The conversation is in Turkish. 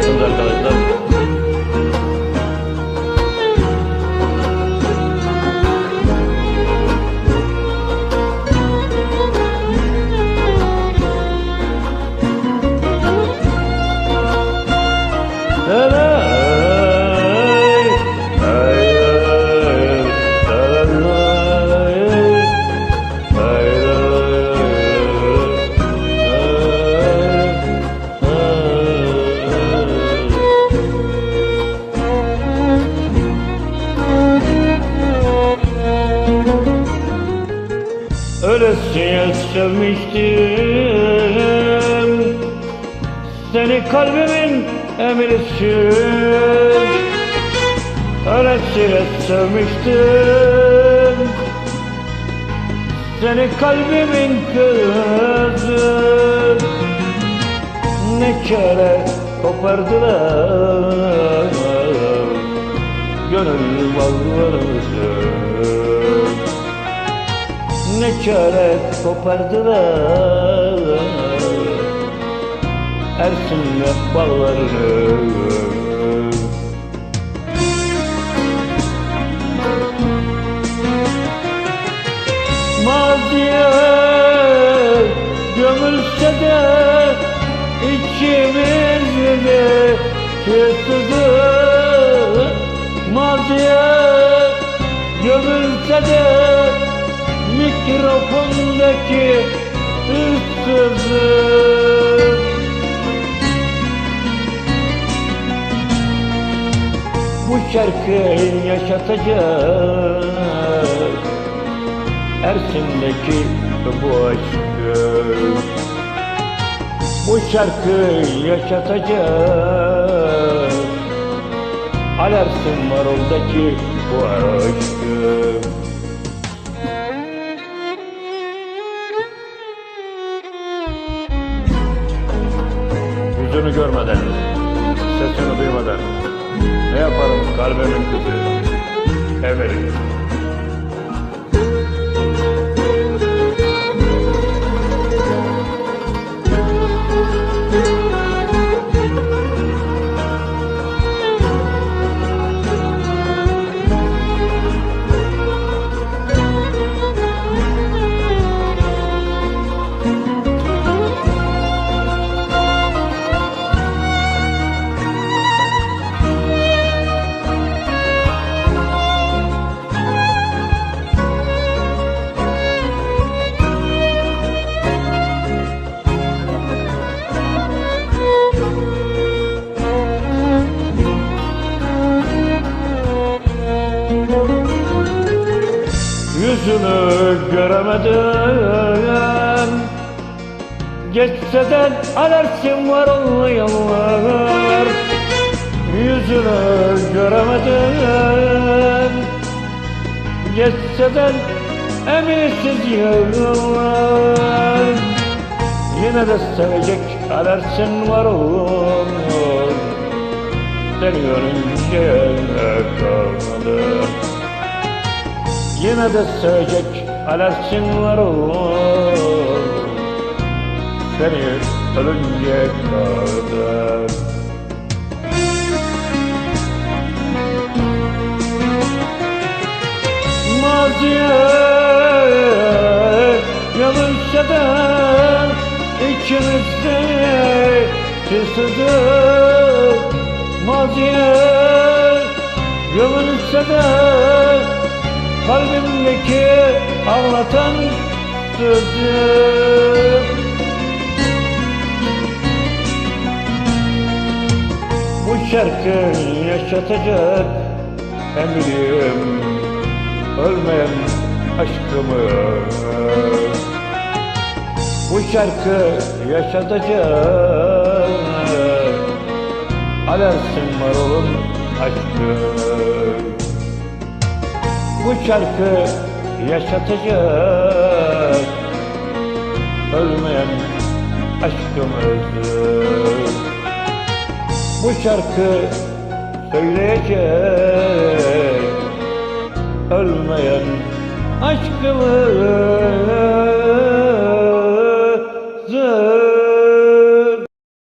Alexander arkadaşlar. Ölesiye sevmiştim. Seni kalbimin emrisin Ölesiye sevmiştim. Seni kalbimin kızı Ne kere kopardılar. Gönül bağlarımızı kere kopardılar. Ersin'le bağlarını Maziye gömülse de içimiz de çıktı Maziye gömülse de mikrofondaki ıssızlık Bu şarkı yaşatacak Ersin'deki bu aşkı. Bu şarkı yaşatacak Alersin Marol'daki bu aşkı Yüzünü görmeden, sesini duymadan ne yaparım kalbimin kızı? Everim. Yüzünü göremeden Geçseden alersin var olmayanlar Yüzünü göremeden Geçseden eminsiz yıllar Yine de sevecek alersin var olur Seni görünce kalmadım Yine de söyleyecek alersin var olur Seni ölünce kadar Maziye yanılsa da ikimizde küsüdür Maziye gömülse de Kalbimdeki ağlatan sözü Bu şarkı yaşatacak eminim Ölmeyen aşkımı. Bu şarkı yaşatacak Alersin Marol'un aşkı Bu şarkı yaşatacak. Ölmeyen aşkımızı Bu şarkı söyleyecek. Ölmeyen aşkımızı